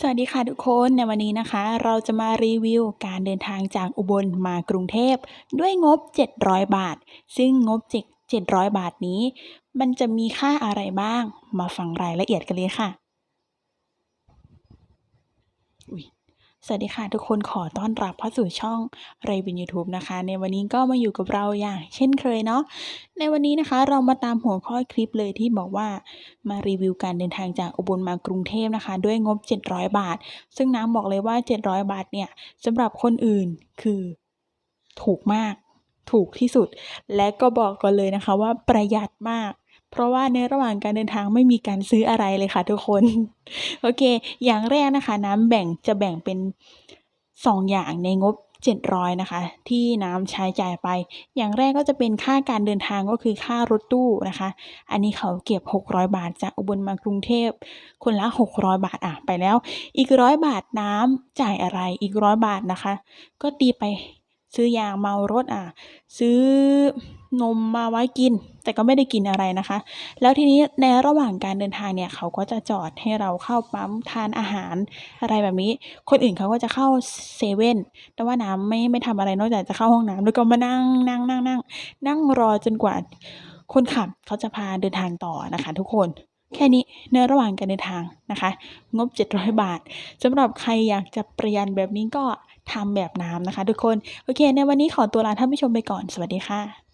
สวัสดีค่ะทุกคนในวันนี้นะคะ เราจะมารีวิวการเดินทางจากอุบลมากรุงเทพ ด้วยงบ 700 บาท ซึ่งงบ700 บาทนี้ มันจะมีค่าอะไรบ้าง มาฟังรายละเอียดกันเลยค่ะอุ๊ย สวัสดีค่ะทุกคนขอต้อนรับเข้าสู่ช่องไรวินยูทูบนะคะ ในวันนี้ก็มาอยู่กับเราอย่างเช่นเคยเนาะในวันนี้นะคะเรามาตามหัวข้อคลิปเลยที่บอกว่ามารีวิวการเดินทางจากอุบลมากรุงเทพนะคะ ด้วยงบ 700 บาท ซึ่งน้ำบอกเลยว่า 700 บาทเนี่ยสำหรับคนอื่นคือถูกมาก ถูกที่สุด และก็บอกก่อนเลยนะคะว่าประหยัดมาก เพราะว่าในระหว่างการเดินทางไม่มีการซื้ออะไรเลยค่ะทุกคน โอเค อย่างแรกนะคะ น้ำแบ่งจะแบ่งเป็น 2 อย่างในงบ 700 นะคะ ที่น้ำใช้จ่ายไป อย่างแรกก็จะเป็นค่าการเดินทางก็คือค่ารถตู้นะคะ อันนี้เขาเก็บ 600 บาทจากอุบลมากรุงเทพ คนละ 600 บาทอะไปแล้ว อีก100บาทน้ำจ่ายอะไรอีก100บาทนะคะ ก็ตีไปซื้อยาเมารถอะ ซื้อนมมาไว้กิน แต่ก็ไม่ได้กินอะไรนะคะ แล้วทีนี้ในระหว่างการเดินทางเนี่ยเขาก็จะจอดให้เราเข้าปั๊มทานอาหารอะไรแบบนี้ คนอื่นเขาก็จะเข้าเซเว่นแต่ว่าน้ำไม่ไม่ทำอะไรนอกจากจะเข้าห้องน้ำแล้วก็มานั่งนั่งนั่งนั่งนั่งรอจนกว่าคนขับเขาจะพาเดินทางต่อนะคะ ทุกคนแค่นี้ในระหว่างการเดินทางนะคะ งบ 700 บาทสำหรับใครอยากจะประหยัดแบบนี้ก็ทำแบบน้ำนะคะ ทุกคน โอเค ในวันนี้ขอตัวลาท่านผู้ชมไปก่อน สวัสดีค่ะ